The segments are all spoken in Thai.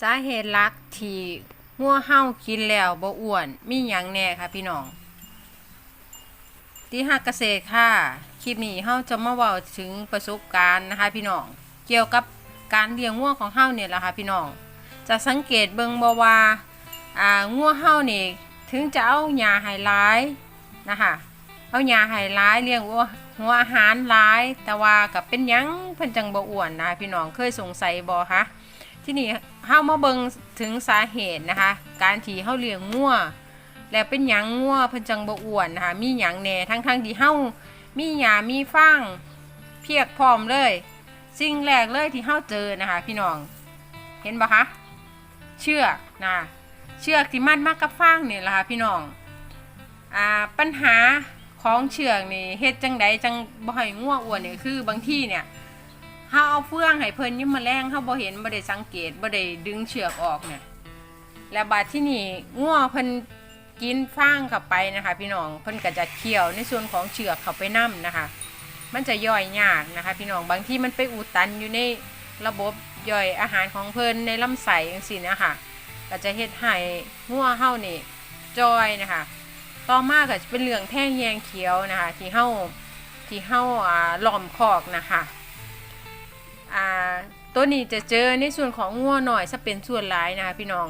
สาเหตุหลักที่งัวเห่ากินแล้วบ่อ้วนมีหยังแน่ค่ะพี่น้องที่ฮักเกษตรค่ะคลิปนี้เฮาจะมาเว้าถึงประสบการณ์นะคะ พี่น้องเกี่ยวกับการเลี้ยงงัวของเฮาเนี่ยแหละค่ะพี่น้องจะสังเกตเบิ่งบ่ว่าอ่างัวเฮานี่ถึงจะเอาหญ้าให้หลายนะคะเอาหญ้าให้หลายเลี้ยงวัวหัวอาหารหลาย แต่ว่ากับเป็นหยังเพิ่นจังบ่อ้วนนะพี่น้องเคยสงสัยบ่คะ ที่นี่เฮามาเบิงถึงสาเหตุนะคะ การที่เฮาเลี้ยงงัวแล้วเป็นหยังงัวเพิ่นจังบ่อ้วนนะคะมีหยังแหน่ทั้งๆที่เฮามีหญ้ามีฟางเพียกพร้อมเลย สิ่งแรกเลยที่เฮาเจอนะคะ พี่น้อง เห็นบ่คะ เชือกนะเชือกที่มัดมากับฟางนี่แหละค่ะพี่น้องอ่าปัญหาของเชือกนี่เฮ็ดจังใดจังบ่ให้งัวอ้วนนี่คือบางที่เนี่ย เฮาเอาเฟืองให้เพิ่นยิ้มแมลงเฮาบ่เห็นบ่ได้สังเกตบ่ได้ดึงเชือกออกเนี่ยแล้วบาดที่นี่งัวเพิ่นกินฟางเข้าไปนะคะ พี่น้องเพิ่นก็จะเคี่ยวในส่วนของเชือกเข้าไปนํนะคะ มันจะย่อยยากนะคะ พี่น้องบางที่มันไปอุดตันอยู่ในระบบย่อยอาหารของเพิ่นในลำไส้จังซี่นะคะก็จะเฮ็ดให้งัวเฮานี่จอยนะคะ ต่อมาก็จะเป็นเรื่องแท่งแยงเขียวนะคะ ที่เฮาที่เฮาอ่าหล้อมคอกนะคะ อ่าตัวนี้จะเจอในส่วนของงัวหน่อยจะเป็นส่วนหลายนะคะพี่น้อง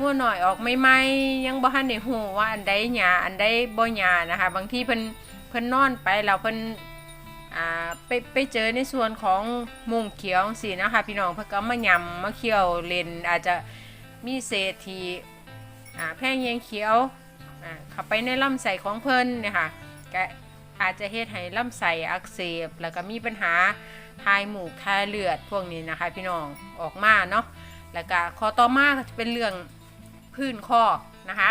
งัวหน่อยออกใหม่ยังบ่ทันได้ฮู้ว่าอันใดหยาอันใดบ่หยานะคะ บางทีเพิ่นเพิ่นนอนไปแล้วเพิ่นอ่าไปไปเจอในส่วนของมุงเขียวสินะคะพี่น้องเพิ่นก็มายำมาเคี่ยวเลนอาจจะมีเศษทีอ่าแพงแยงเขียวอ่าเข้าไปในลำไส้ของเพิ่นนี่ยค่ะก็อาจจะเฮ็ดให้ลำไส้อักเสบแล้วก็มีปัญหา ทายหมูกทายเลือดพวกนี้นะคะ พี่น้องออกมาเนาะแล้วก็ข้อต่อมาก็จะเป็นเรื่องพื้นคอกนะคะ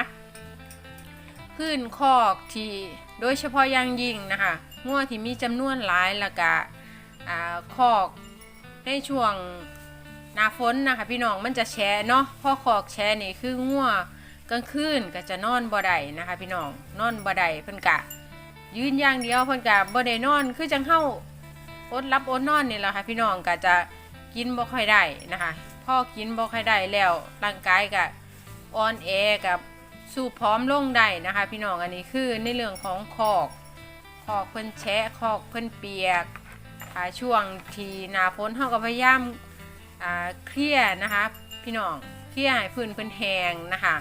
พื้นคอกที่โดยเฉพาะอย่างยิ่งนะคะงัวที่มีจำนวนหลายแล้วก็อ่าคอกในช่วงหน้าฝนนะคะพี่น้องมันจะแฉะเนาะพอคอกแฉะนี่คืองัวกลางคืนก็จะนอนบ่ได้นะคะ พี่น้องนอนบ่ได้เพิ่นกะ ยืนอย่างเดียวเพิ่นกะบ่ได้นอนคือจังเฮา อดรับอดนอนนี่แหละค่ะพี่น้องก็จะกินบ่ค่อยได้นะคะพอกินบ่ค่อยได้แล้วร่างกายก็อ่อนแอกับสู้พร้อมลงได้นะคะ พี่น้องอันนี้คือในเรื่องของคอกคอกเพิ่นแฉะคอกเพิ่นเปียกช่วงที่หน้าฝนเฮาก็พยายามเคลียร์นะคะ พี่น้องเคลียร์ให้พื้นเพิ่นแหงนะคะ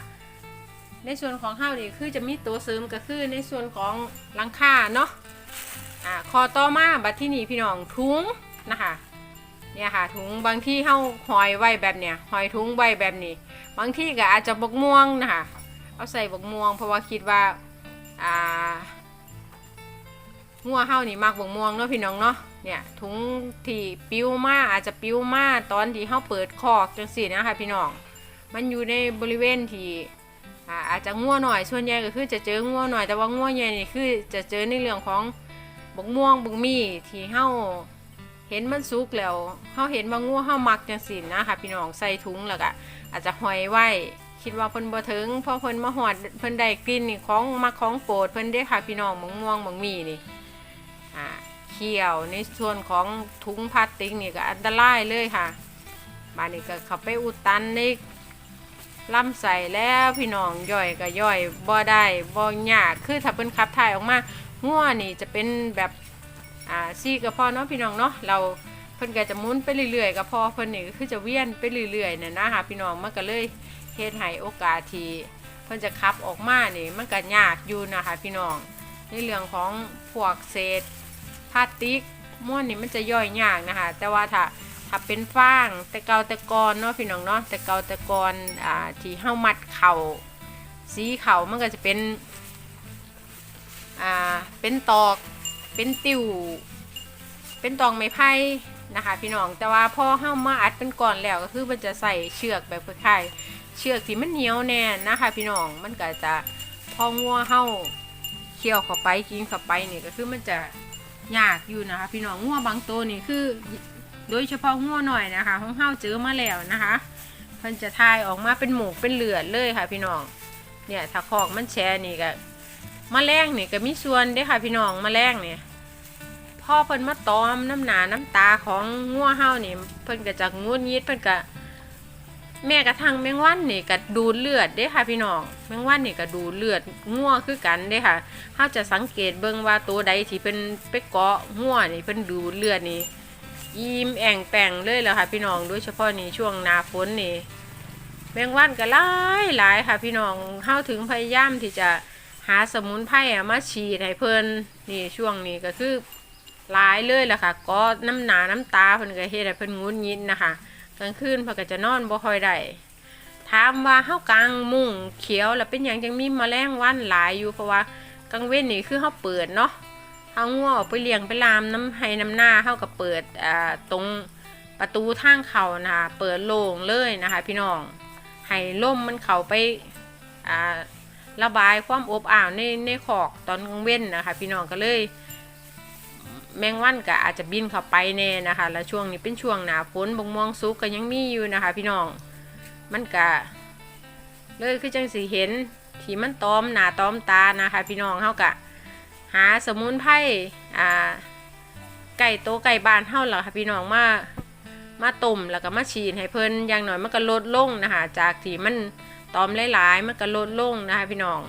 ในส่วนของข้าวดีคือจะมีตัวเสริมก็คือในส่วนของลังค่าเนาะ อ่าคอต่อมาบัดที่นี่พี่น้องถุงนะคะเนี่ยค่ะถุงบางที่เข้าหอยไว้แบบเนี้ยหอยถุงไว้แบบนี้ บางที่ก็อาจจะบกม่วงนะคะเอาใส่บกม่วง เพราะว่าคิดว่าอ่างัวเฮานี่มักบกม่วงเนาะพี่น้องเนาะเนี่ยถุงที่ปิ้วมาอาจจะปิ้วมาตอนที่เฮาเปิดคอกจังสี่นะคะพี่น้องมันอยู่ในบริเวณที่อาอาจจะง่วหน่อยส่วนใหญ่ก็คือจะเจอง่วหน่อยแต่ว่าง่วใหญ่นี่คือจะเจอในเรื่องของ บกม่วงบกมีที่เฮาเห็นมันสุกแล้วเฮาเห็นว่าง่วเฮามักจังสินนะคะพี่น้องใส่ถุงแล้วก็อาจจะห้อยไว้คิดว่าเพิ่นบ่ถึงพอเพิ่นมาหอดเพิ่นได้กลิ่นนี่ของมักของโปรดเพิ่นเด้ค่ะพี่น้องบกม่วงบกมีนี่อ่าเคี่ยวในส่วนของถุงพลาสติกนี่ก็อันตรายเลยค่ะบานนี้ก็เข้าไปอุดตันในลำใส่แล้วพี่น้องย่อยก็ย่อยบ่ได้บ่ยากคือถ้าเพิ่นขับถ่ายออกมา ง่วนี่จะเป็นแบบอ่าซี่กระเพาะเนาะพี่น้องเนาะเราเพิ่นก็จะมุนไปเรื่อยๆกระเพาะเพิ่นนี่ก็คือจะเวียนไปเรื่อยๆเนี่ยนะคะพี่น้องมันก็เลยเฮ็ดให้โอกาสที่เพิ่นจะขับออกมานี่มันก็ยากอยู่นะคะพี่น้องในเรื่องของพวกเศษพลาสติกม้วนนี่มันจะย่อยยากนะคะ แต่ว่าถ้าถ้าเป็นฟางแต่เกาแต่กอนเนาะพี่น้องเนาะแต่เกาแต่กอนอ่าที่เฮ้ามัดเข่าสีเข่ามันก็จะเป็น อ่าเป็นตอก เป็นติวเป็นตองไม้ไผ่นะคะ พี่น้องแต่ว่าพอเฮ้ามาอัดเป็นก้อนแล้วก็คือมันจะใส่เชือกแบบคล้ายๆเชือกที่มันเหนียวแน่นนะคะ พี่น้องมันก็จะพองัวเฮ้าเคี่ยวเข้าไปกินเข้าไปนี่ก็คือมันจะยากอยู่นะคะ พี่น้องงัวบางตัวนี่คือ โดยเฉพาะหัวหน่อยนะคะของเฮาเจอมาแล้วนะคะเพิ่นจะทายออกมาเป็นหมูกเป็นเหลือดเลยค่ะ พี่น้องเนี่ยถ้าคอกมันแช่นี่ก็ มแมลงเนี่ยก็มีส่วนเด้ค่ะพี่น้องมแมลงเนี่ยพ่อเพิ่นมาตอมน้ำหนาน้ำตาของงัวเฮานี่เพิ่นก็จะงุดยิดเพิ่นก็แม่กระทั่งแมงวันนี่ก็ดูดเลือดเด้ค่ะพี่น้องแมงวันนี่ก็ดูดเลือดงัวคือกันเด้ค่ะเฮาจะสังเกตเบิ่งว่าตัวใดที่เป็นไปเกาะงัวนี่เพิ่นดูดเลือดนี่ยิ้มแอ่งแป่งเลยแล้วค่ะพี่น้องโดยเฉพาะนี่ช่วงหน้าฝนนี่แมงวันก็หลายหลายค่ะพี่น้องเฮาถึงพยายามที่จะ หาสมุนไพรอะมาฉีดให้เพิ่นนี่ช่วงนี้ก็คือหลายเลยแหละค่ะ ก็น้ำหนาน้ำตาเพิ่นก็เฮ็ดให้เพิ่นงุนงิดนะคะกลางคืนเพิ่นก็จะนอนบ่ค่อยได้ถามว่าเฮากลางมุ้งเขียวแล้วเป็นหยังจังมีแมลงวันหลายอยู่เพราะว่ากลางเว้นนี่คือเฮาเปิดเนาะเฮางัวออกไปเลี้ยงไปลามน้ำให้น้ำหน้าเฮาก็เปิดอ่าตรงประตูทางเข้านะคะเปิดโล่งเลยนะคะ พี่น้องให้ลมมันเข้าไปอ่า ระบายความอบอ้าวในในขอกตอนกลางเว้นนะคะ พี่น้องก็เลย แมงวันก็อาจจะบินเข้าไปแน่นะคะ แล้วช่วงนี้เป็นช่วงหนาฝนบงม่วงสุกก็ยังมีอยู่นะคะ พี่น้องมันก็เลยคือจังสีเห็นที่มันตอมหนาตอมตานะคะ พี่น้องเฮากะหาสมุนไพรอ่าไก่โตไก่บานเฮาล่ะค่ะพี่น้องมามาต้มแล้วก็มาฉีดให้เพิ่นอย่างหน่อยมันก็ลดลงนะคะจากที่มัน ตอมหลายๆมันก็ลดลงนะคะพี่น้อง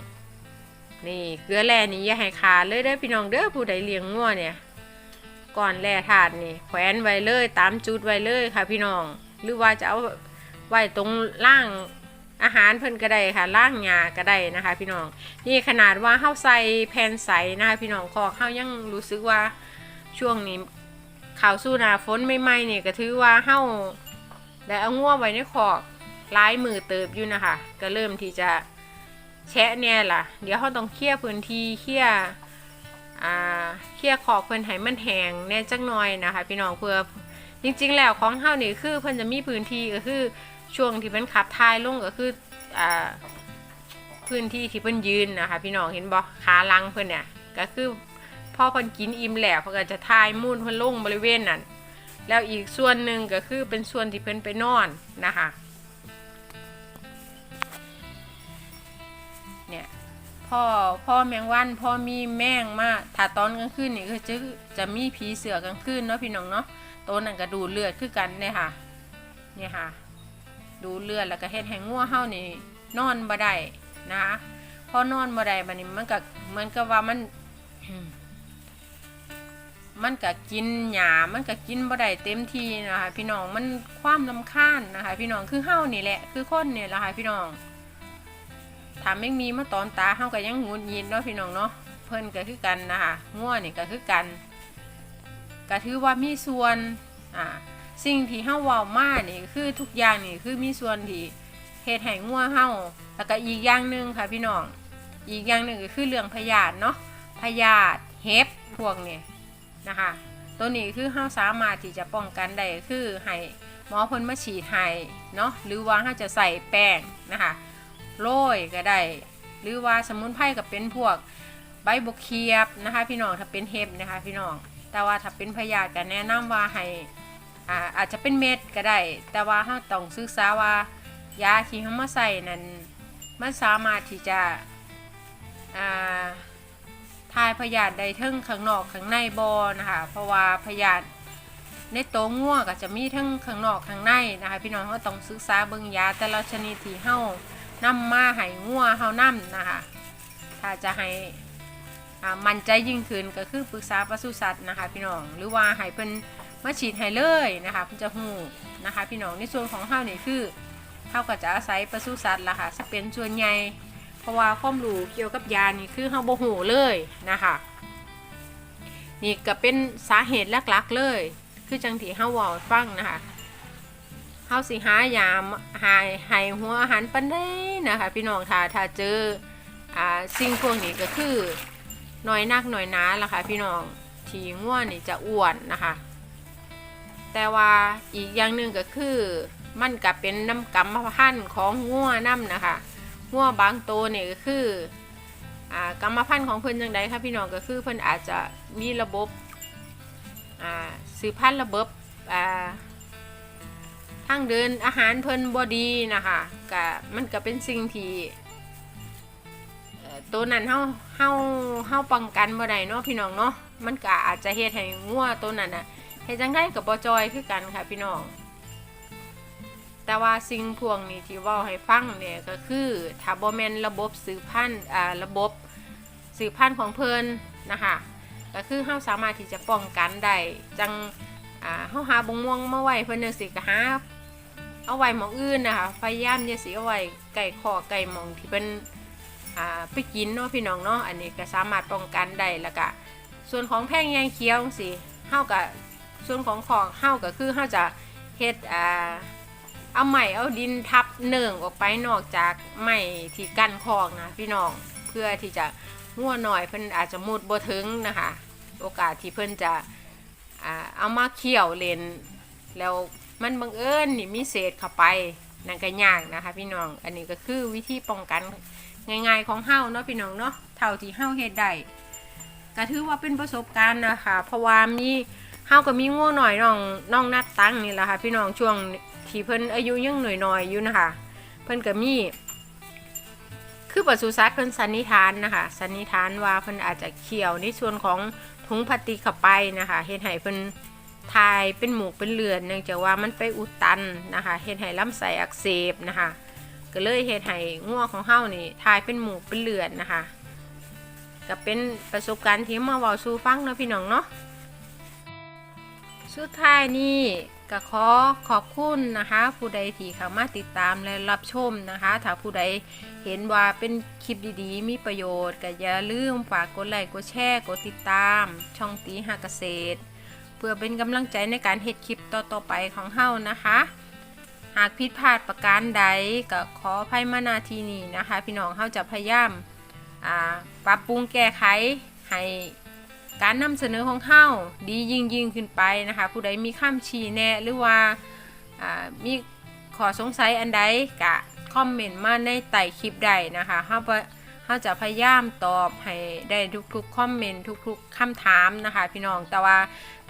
นี่เกลือแร่นี่อย่าให้ขาดเลยเด้อพี่น้องเด้อผู้ใดเลี้ยงงัวเนี่ยก่อนแล่ถาดนี่แขวนไว้เลยตามจุดไว้เลยค่ะพี่น้อง หรือว่าจะเอาไว้ตรงล่างอาหารเพิ่นก็ได้ค่ะล่างหญ้าก็ได้นะคะ พี่น้อง นี่ขนาดว่าเฮาใส่แผ่นใสนะคะพี่น้องคอเฮายังรู้สึกว่าช่วงนี้ข่าวสู้หนาฝนใหม่ๆนี่ยก็ถือว่าเฮาได้เอางัวไว้ในคอก หลายมือเติบอยู่นะคะ ก็เริ่มที่จะแชะเนี่ยล่ะ เดี๋ยวเฮาต้องเคลียพื้นที่เคลียร์อ่าเคลียขอบเพิ่นให้มันแห้งแน่จักหน่อยนะคะ พี่น้องเพื่อจริงๆแล้วของเฮานี่คือเพิ่นจะมีพื้นที่ก็คือช่วงที่เพิ่นขับถ่ายลงก็คืออ่าพื้นที่ที่เพิ่นยืนนะคะ พี่น้องเห็นบ่ขาลังเพิ่นเนี่ยก็คือพอเพิ่นกินอิ่มแล้วเพิ่นก็จะถ่ายมูนเพิ่นลงบริเวณนั้นแล้วอีกส่วนหนึ่งก็คือเป็นส่วนที่เพิ่นไปนอนนะคะ พ่อพ่อแมงวันพ่อมีแมงมาถ้าตอนกลางคืนนี่คือจะจะมีผีเสือกลางคืนเนาะพี่น้องเนาะตัวนั้นก็ดูเลือดคือกันเนี่ยค่ะเนี่ยค่ะ ดูเลือดแล้วก็เฮ็ดให้งัวเฮานี่นอนบ่ได้นะคะพอนอนบ่ได้บัดนี้มันก็เหมือนกับว่ามัน มันก็กินหญ้ามันก็กินบ่ได้เต็มที่นะคะพี่น้องมันความลำคาญนะคะ พี่น้องคือเฮานี่แหละ คือคนเนี่แหละค่ะพี่น้อง ถามไม่มีมาตอนตาเฮาก็ยังงุดหงิดเนาะพี่น้องเนาะเพิ่นก็คือกันนะคะง่วนี่ก็คือกันก็ถือว่ามีส่วนอ่าสิ่งที่เฮาเว้ามานี่คือทุกอย่างนี่คือมีส่วนที่เฮ็ดให้งัวเฮาแล้วก็อีกอย่างหนึ่งค่ะพี่น้องอีกอย่างหนึ่งก็คือเรื่องพยาธิเนาะพยาธิเห็บพวกนี้นะคะตัวนี้คือเฮาสามารถที่จะป้องกันได้คือให้หมอพ่นมาฉีดให้เนาะหรือว่าเฮาจะใส่แป้งนะคะ โรยก็ได้ หรือว่าสมุนไพรก็เป็นพวกใบบกเคียบนะคะ พี่น้องถ้าเป็นเห็บนะคะ พี่น้อง แต่ว่าถ้าเป็นพยาธิก็แนะนำว่าให้อ่าอาจจะเป็นเม็ดก็ได้ แต่ว่าเราต้องศึกษาว่ายาที่เรามาใส่นั้นมันสามารถที่จะอ่าทายพยาธิได้ทั้งข้างนอกข้างในบอนะคะเพราะว่าพยาธิในโตง่วก็จะมีทั้งข้างนอกข้างในนะคะ พี่น้องเราต้องศึกษาเบิ่งยาแต่ละชนิดที่เฮา นำมาให้งัวเฮานำนะคะ ถ้าจะให้มันใจยิ่งขึ้นก็คือปรึกษาปศุสัตว์นะคะ พี่น้องหรือว่าให้เพิ่นมาฉีดให้เลยนะคะเพิ่นจะฮู้นะคะ พี่น้องในส่วนของเฮานี่คือเฮาก็จะอาศัยปศุสัตว์ล่ะค่ะจะเป็นส่วนใหญ่เพราะว่าความรู้เกี่ยวกับยานี่คือเฮาบ่ฮู้เลยนะคะนี่ก็เป็นสาเหตุหลักๆเลย คือจังที่เฮาเว้าฟังนะคะาสิหายามหายหายหัวอาหารปันได้นะคะพี่น้องถ้าถ้าเจออ่าสิ่งพวกนี้ก็คือน้อยนักน้อยนาล่ะค่ะพี่น้องทีง่วนี่จะอ้วนนะคะ แต่ว่าอีกอย่างหนึ่งก็คือมันก็เป็นน้ำกรรมพันธุ์ของง่วน้ำนะคะง่วบางตัวนี่ก็คืออ่ากรรมพันธุ์ของเพิ่นจังใดคะพี่น้องก็คือเพิ่นอาจจะมีระบบอ่าสืบพันธุ์ระบบอ่าางเดินอาหารเพิ่นบอดีนะคะกะมันก็เป็นสิ่งที่ตัวนั้นเฮาเฮาเฮาป้องกันบ่ได้เนาะพี่น้องเนาะมันก็อาจจะเฮ็ดให้งัวตัวนั้นน่ะเฮ็ดจังไดก็บ่จอยคือกันค่ะพี่น้อง แต่ว่าสิ่งพวกนี้ที่เว่าให้ฟังเนี่ยก็คือถ้าบ่แม่นระบบสืบพันธุ์อ่าระบบสืบพันธุ์ของเพิ่นนะคะก็คือเฮาสามารถที่จะป้องกันได้จังอ่าเฮาหาบงม่วงมาไว้เพิ่นจังซี่ก็หา เอาไว้หมองอื่นนะคะพยายามอย่าสิเอาไว้ไก่คอไก่หมองที่เพิ่นอ่าไปกินเนาะพี่น้องเนาะอันนี้ก็สามารถป้องกันได้แล้วก็ส่วนของแพงแยงเคี้ยวจังซี่เฮาก็ส่วนของของเฮาก็คือเฮาจะเฮ็ดอ่าเอาไม้เอาดินทับเนื่องออกไปนอกจากไม้ที่กั้นคอกนะพี่น้องเพื่อที่จะงัวหน่อยเพิ่นอาจจะมุดบ่ถึงนะคะ โอกาสที่เพิ่นจะอ่าเอามาเคี่ยวเลนแล้ว มันบังเอิญนี่มีเศษเข้าไปนั่นก็ยากนะคะ พี่น้อง อันนี้ก็คือวิธีป้องกันง่ายๆของเฮาเนาะพี่น้องเนาะเท่าที่เฮาเฮ็ดได้ก็ถือว่าเป็นประสบการณ์นะคะเพราะว่ามีเฮาก็มีงัวหน่อยน้องน้องนัดตั้งนี่แหละค่ะพี่น้องช่วงที่เพิ่นอายุยังหน่อยๆอยู่นะคะเพิ่นก็มีคือปศุสัตว์เพิ่นสันนิษฐานนะคะสันนิษฐานว่าเพิ่นอาจจะเคี่ยวในส่วนของถุงพลาสติกเข้าไปนะคะเฮ็ดให้เพิ่น ทายเป็นหมูกเป็นเลือดเนื่องจากว่ามันไปอุดตันนะคะเฮ็ดให้ลำไส้อักเสบนะคะก็เลยเฮ็ดให้งัวของเฮานี่ทายเป็นหมูกเป็นเลือดนะคะก็เป็นประสบการณ์ที่มาเว้าสู่ฟังเนาะพี่น้องเนาะสุดท้ายนี่ก็ขอขอบคุณนะคะ ผู้ใดที่เข้ามาติดตามและรับชมนะคะ ถ้าผู้ใดเห็นว่าเป็นคลิปดีๆ มีประโยชน์ก็อย่าลืมฝากกดไลค์กดแชร์กดติดตาม ช่องตีหาเกษตร พื่อเป็นกำลังใจในการเฮ็ดคลิปต่อๆไปของเฮานะคะ หากผิดพลาดประการใดก็ขออภัยมาณทีนี้นะคะ พี่น้องเฮาจะพยายามปรับปรุงแก้ไขให้การนำเสนอของเฮาดียิ่งยิ่งขึ้นไปนะคะ ผู้ใดมีข้ามชี้แนะหรือว่ามีขอสงสัยอันใดกะคอมเมนต์มาในใต้คลิปได้นะคะเฮาบ่ เฮาจะพยายามตอบให้ได้ทุกๆคอมเมนต์ทุกๆคำถามนะคะพี่น้องแต่ว่า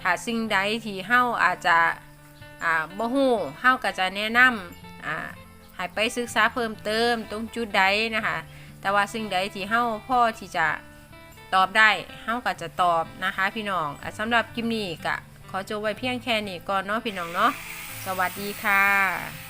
ถ้าสิ่งใดที่เฮาอาจจะอ่าบ่ฮู้เฮาก็จะแนะนำอ่าให้ไปศึกษาเพิ่มเติมตรงจุดใดนะคะแต่ว่าสิ่งใดที่เฮาพอที่จะตอบได้เฮาก็จะตอบนะคะพี่น้องอะสำหรับคลิปนี้ก็ขอจบไว้เพียงแค่นี้ก่อนเนาะพี่น้องเนาะสวัสดีค่ะ